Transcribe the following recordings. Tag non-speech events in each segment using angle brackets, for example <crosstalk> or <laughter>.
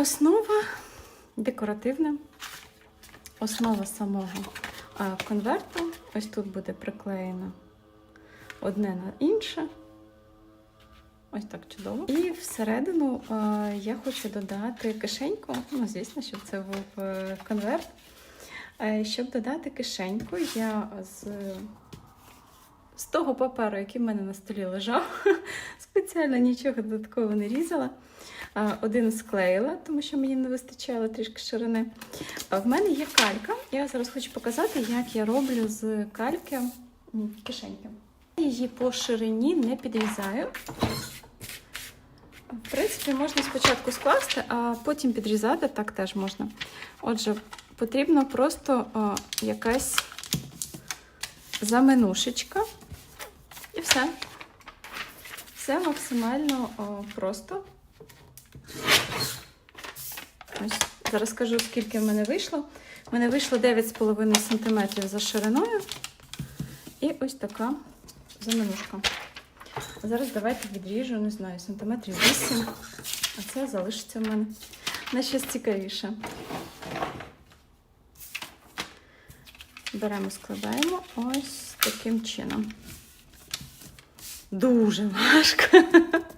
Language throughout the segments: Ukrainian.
Основа декоративна. Основа самого конверту. Ось тут буде приклеєно одне на інше. Ось так чудово. І всередину я хочу додати кишеньку. Ну, звісно, щоб це був е, конверт. Е, Щоб додати кишеньку, я з, з того паперу, який в мене на столі лежав, <laughs> спеціально нічого додатково не різала. Один склеїла, тому що мені не вистачало трішки ширини. В мене є калька. Я зараз хочу показати, як я роблю з кальки кишеньки. Її по ширині не підрізаю. В принципі, можна спочатку скласти, а потім підрізати, так теж можна. Отже, потрібно просто якась заминушечка. І все. Все максимально просто. Ось, зараз скажу, скільки в мене вийшло. В мене вийшло 9,5 см за шириною. І ось така заминушка. Зараз давайте відріжу, не знаю, сантиметрів 8, а це залишиться в мене на щось цікавіше. Беремо, складаємо ось таким чином. Дуже важко. <laughs>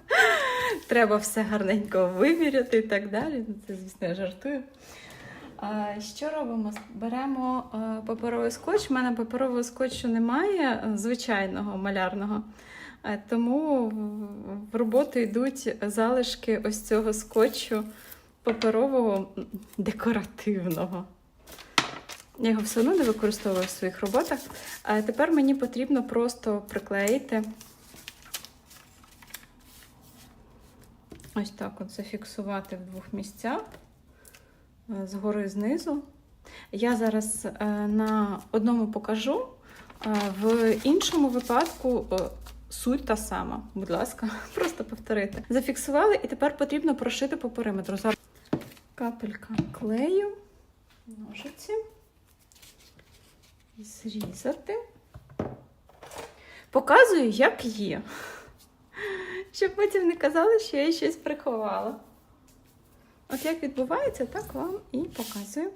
Треба все гарненько виміряти і так далі. Ну, Це, звісно, я жартую. Що робимо? Беремо е, паперовий скотч. У мене паперового скотчу немає, е, звичайного малярного. Е, Тому в- роботу йдуть залишки ось цього скотчу паперового декоративного. Я його все одно не використовую в своїх роботах. А тепер мені потрібно просто приклеїти. Ось так от зафіксувати в двох місцях е, згори і знизу. Я зараз е, на одному покажу, е, в іншому випадку суть та сама. Будь ласка, <laughs> просто повторити. Зафіксували, і тепер потрібно прошити по периметру. Зараз капелька клею, ножиці, зрізати. Показую, як є. Щоб потім не казали, що я щось приховала. От як відбувається, так вам і показую.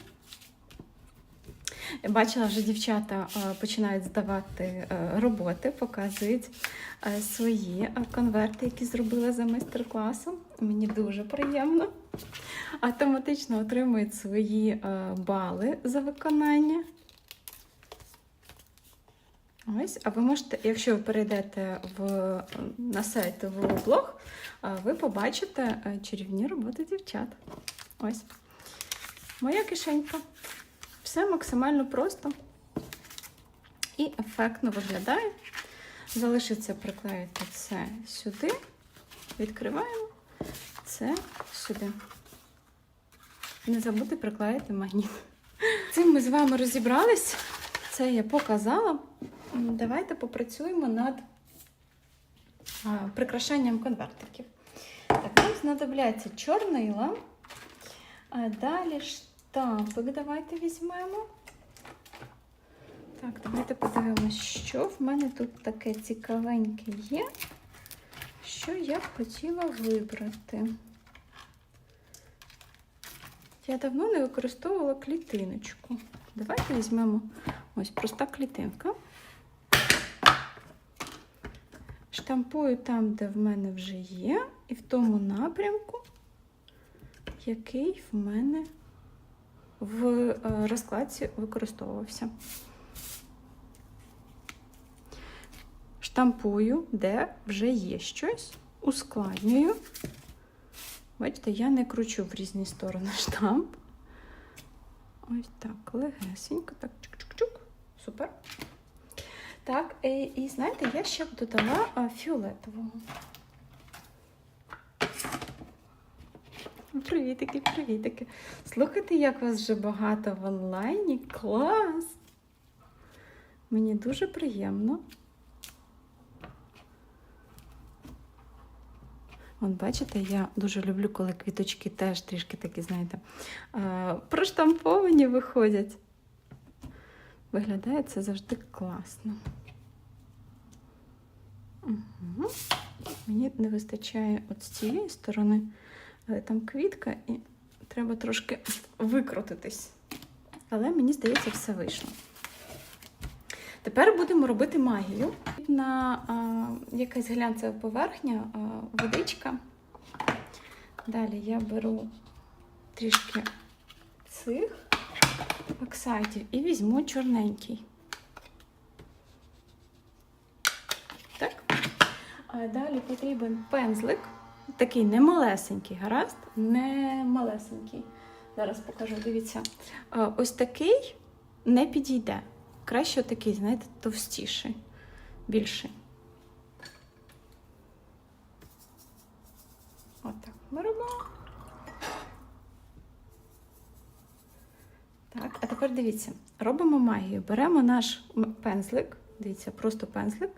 Я бачила, що дівчата е, починають здавати е, роботи, показують е, свої конверти, які зробили за майстер-класом. Мені дуже приємно. Автоматично отримують свої бали за виконання. Ось, а ви можете, якщо ви перейдете в, на сайт в блог, ви побачите е, чарівні роботи дівчат. Ось. Моя кишенька. Все максимально просто і ефектно виглядає. Залишиться приклеїти це сюди. Відкриваємо це сюди. Не забудьте приклеїти магніт. Цим ми з вами розібрались. Це я показала. Давайте попрацюємо над прикрашанням конвертиків. Так, нам знадобляться чорнила. Далі штампик давайте візьмемо. Так, давайте подивимось, що в мене тут таке цікавеньке є, що я б хотіла вибрати. Я давно не використовувала клітиночку. Давайте візьмемо ось проста клітинка. Штампую там, де в мене вже є, і в тому напрямку, який в мене в е, розкладці використовувався. Штампую, де вже є щось, ускладнюю. Бачите, я не кручу в різні сторони штамп. Ось так, легесенько, так, чук-чук-чук. Супер. Так, і, і знаєте, я ще б додала фіолетового. Привітики, привітики. Слухайте, як вас вже багато в онлайні. Клас! Мені дуже приємно. От бачите, я дуже люблю, коли квіточки теж трішки такі, знаєте, проштамповані виходять. Виглядає це завжди класно. Угу. Мені не вистачає от з цієї сторони, але там квітка і треба трошки викрутитись. Але мені здається, все вийшло. Тепер будемо робити магію. На а, якась глянцева поверхня, а, водичка. Далі я беру трішки цих оксайдів і візьму чорненький. Так. А далі потрібен пензлик. Такий не малесенький, гаразд, не малесенький. Зараз покажу, дивіться. Ось такий не підійде. Краще такий, знаєте, товстіший, більший. Отак ми робимо. Так, а тепер дивіться, робимо магію. Беремо наш пензлик, дивіться, просто пензлик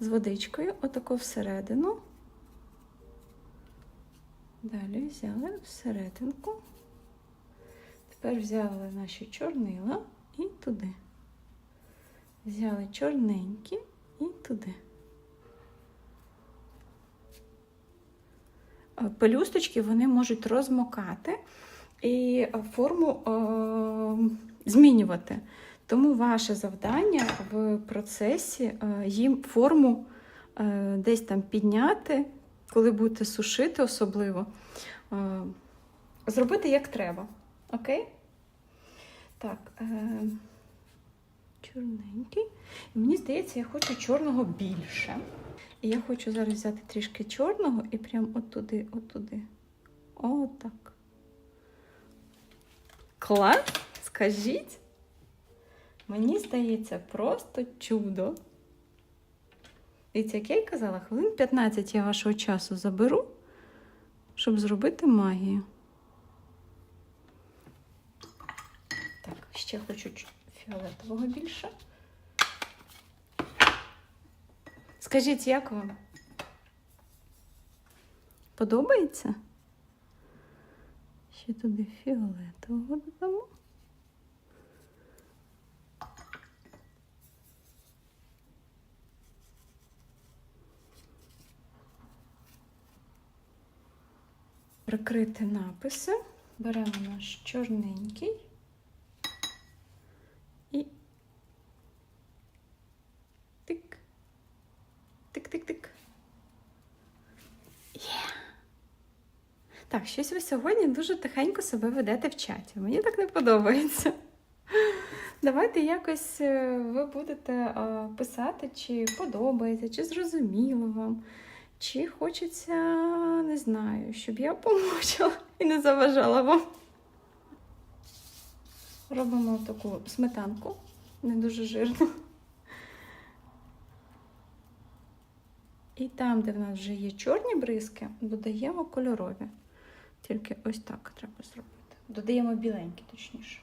з водичкою, отако всередину. Далі взяли всерединку. Тепер взяли наші чорнила і туди. Взяли чорненькі і туди. Е, Пелюсточки вони можуть розмокати і форму е, змінювати. Тому ваше завдання в процесі е, їм форму е, десь там підняти, коли будете сушити особливо, е, зробити як треба. Окей? Так. Чорненький. Мені здається, я хочу чорного більше. І я хочу зараз взяти трішки чорного і прям отуди, отуди. Отак. Клас? Скажіть? Мені здається, просто чудо. Дивіться, як я й казала, хвилин 15 я вашого часу заберу, щоб зробити магію. Так, ще хочу фіолетового більше. Скажіть, як вам? Подобається? Ще туди фіолетового додамо. Прикрити написи. Беремо наш чорненький і тик. Тик-тик-тик. Є. Так, щось ви сьогодні дуже тихенько себе ведете в чаті. Мені так не подобається. Давайте якось е, ви будете писати, чи подобається, чи зрозуміло вам, чи хочеться, не знаю, щоб я помочила <laughs> і не заважала вам. Робимо таку сметанку, не дуже жирну. І там, де в нас вже є чорні бризки, додаємо кольорові. Тільки ось так треба зробити. Додаємо біленькі, точніше.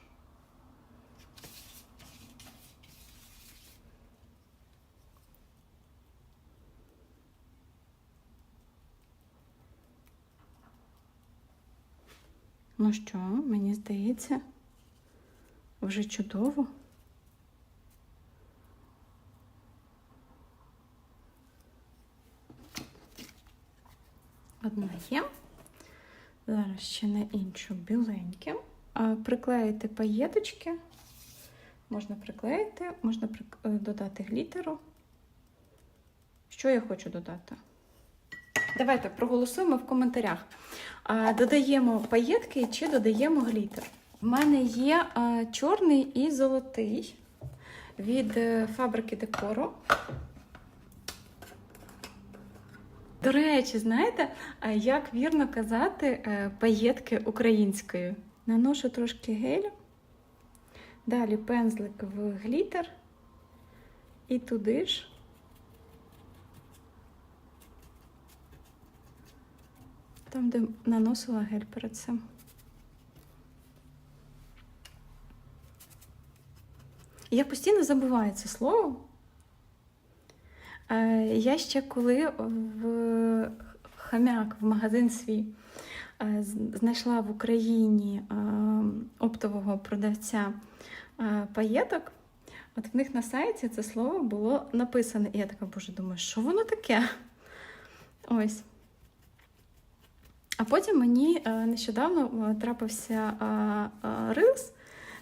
Ну що, мені здається, вже чудово. Одна є. Зараз ще на іншу біленьке. Приклеїти паєточки. Можна приклеїти, можна е, додати глітеру. Що я хочу додати? Давайте проголосуємо в коментарях. Додаємо паєтки чи додаємо глітер. У мене є чорний і золотий від е, фабрики декору. До речі, знаєте, як вірно казати е, паєтки українською? Наношу трошки гелю, далі пензлик в глітер і туди ж. Там, де наносила гель перед цим. Я постійно забуваю це слово. Е, Я ще коли в хам'як, в магазин свій е, знайшла в Україні е, оптового продавця паєток, от в них на сайті це слово було написане. І я така, боже, думаю, що воно таке? Ось. А потім мені е, нещодавно е, трапився е, рилс,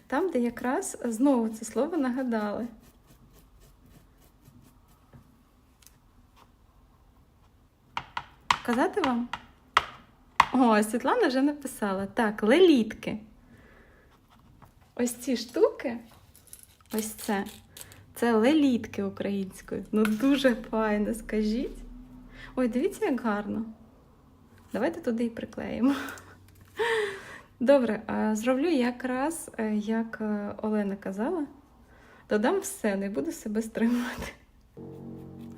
там, де якраз знову це слово нагадали. Казати вам? О, Світлана вже написала. Так, лелітки. Ось ці штуки, ось це. Це лелітки українською. Ну, дуже файно, скажіть. Ой, дивіться, як гарно. Давайте туди і приклеїмо. Добре, зроблю якраз, е, як е, Олена казала. Додам все, не буду себе стримувати.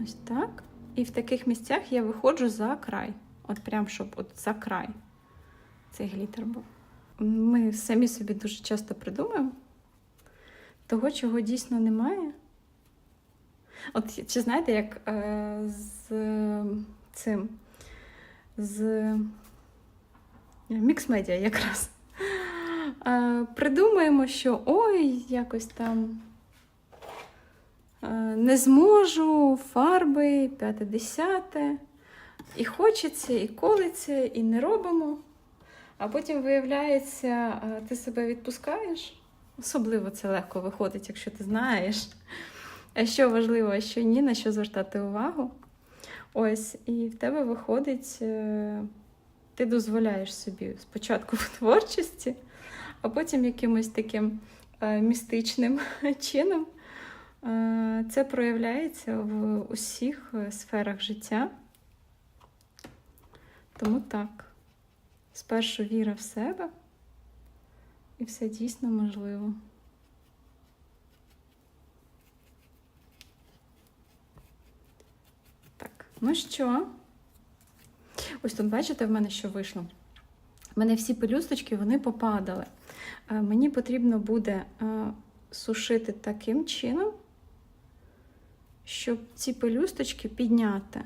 Ось так. І в таких місцях я виходжу за край. От прям, щоб от за край цей глітер був. Ми самі собі дуже часто придумаємо того, чого дійсно немає. От чи знаєте, як е, з цим з мікс-медіа якраз <laughs> е, придумаємо, що ой, якось там е, не зможу, фарби, п'яте-десяте, і хочеться, і колиться, і не робимо. А потім виявляється, е, ти себе відпускаєш. Особливо це легко виходить, якщо ти знаєш, <laughs> що важливо, а що ні, на що звертати увагу. Ось, і в тебе виходить, е, ти дозволяєш собі спочатку <laughs> в творчості, а потім якимось таким е, містичним <laughs> чином е, це проявляється в усіх сферах життя. Тому так, спершу віра в себе, і все дійсно можливо. Так, ну що? Ось тут, бачите, в мене що вийшло? У мене всі пелюсточки вони попадали. Е, Мені потрібно буде е, сушити таким чином, щоб ці пелюсточки підняти,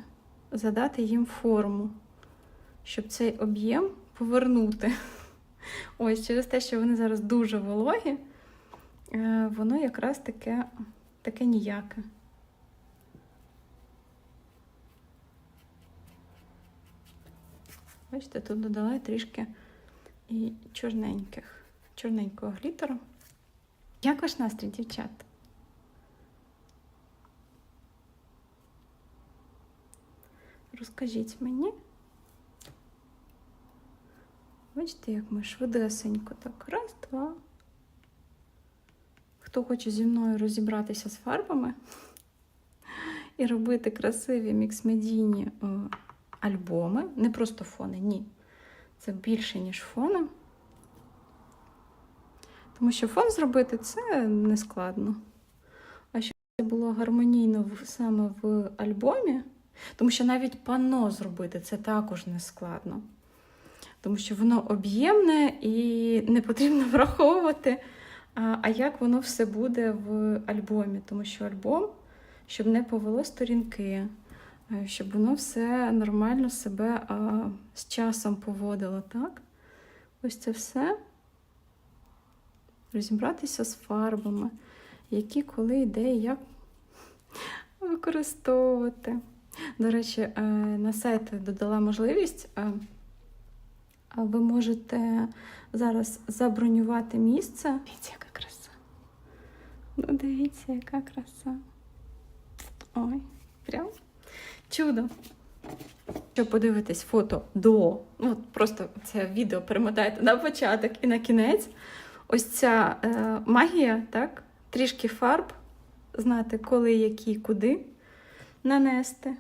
задати їм форму, щоб цей об'єм повернути. <laughs> Ось через те, що вони зараз дуже вологі, е, воно якраз таке, таке ніяке. Бачите, тут додала трішки і чорненьких, чорненького глітеру. Як ваш настрій, дівчат? Розкажіть мені. Бачите, як ми швидесенько так. Раз, два. Хто хоче зі мною розібратися з фарбами <laughs> і робити красиві мікс-медійні альбоми, не просто фони, ні. Це більше, ніж фони. Тому що фон зробити це не складно. А щоб це було гармонійно саме в альбомі, тому що навіть панно зробити це також не складно. Тому що воно об'ємне і не потрібно <laughs> враховувати, а, як воно все буде в альбомі. Тому що альбом, щоб не повело сторінки, щоб воно все нормально себе а, з часом поводило, так? Ось це все. Розібратися з фарбами, які, коли, де і як використовувати. До речі, е, на сайт додала можливість. е, Ви можете зараз забронювати місце. Дивіться, яка краса. Ну, дивіться, яка краса. Ой, прям чудо. Щоб подивитись фото до, ну просто це відео перемотайте на початок і на кінець. Ось ця е, магія, так? Трішки фарб, знати, коли, які, куди нанести,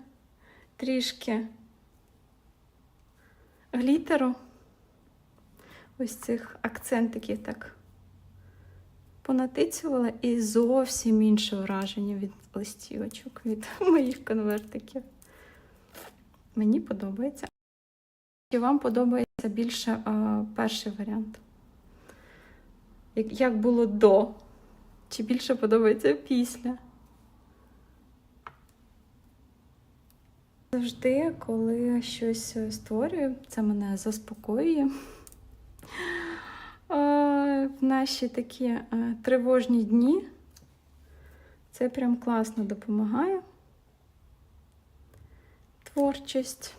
трішки глітеру ось цих акцентиків так понатицювала і зовсім інше враження від листівочок, від <laughs> моїх конвертиків. Мені подобається. І вам подобається більше а, перший варіант. Як, як було до, чи більше подобається після. Завжди, коли щось створюю, це мене заспокоює. <laughs> В наші такі е, тривожні дні це прям класно допомагає. Творчість.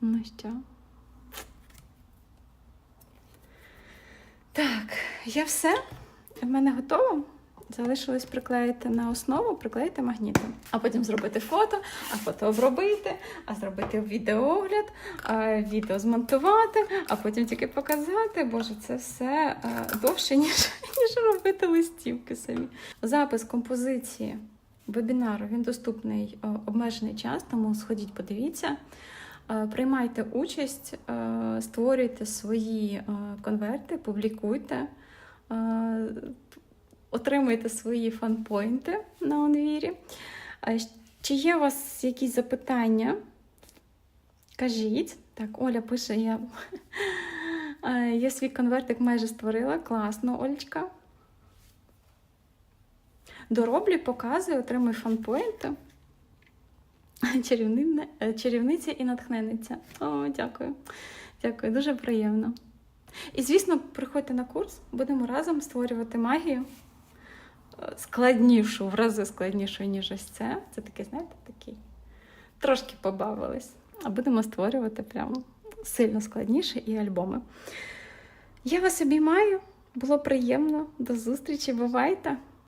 Ну що? Так, я все. В мене готово. Залишилось приклеїти на основу, приклеїти магнітом, а потім зробити фото, а фото обробити, а зробити відеоогляд, а відео змонтувати, а потім тільки показати. Боже, це все е, довше, ніж, <laughs> ніж робити листівки самі. Запис композиції вебінару він доступний е, обмежений час, тому сходіть, подивіться. Е, Приймайте участь, створюйте свої конверти, публікуйте, е, отримуйте свої фанпойнти на онвірі. Чи є у вас якісь запитання? Кажіть. Так, Оля пише, я, <laughs> е, я свій конвертик майже створила. Класно, Олечка. Дороблю, показую, отримую фанпойнти. <laughs> Е, Чарівниця і натхненниця. О, дякую. Дякую, дуже приємно. І, звісно, приходьте на курс, будемо разом створювати магію складнішу, в рази складнішу, ніж ось це. Це такий, знаєте, такий. Трошки побавились. А будемо створювати прямо сильно складніше і альбоми. Я вас обіймаю. Було приємно. До зустрічі. Бувайте!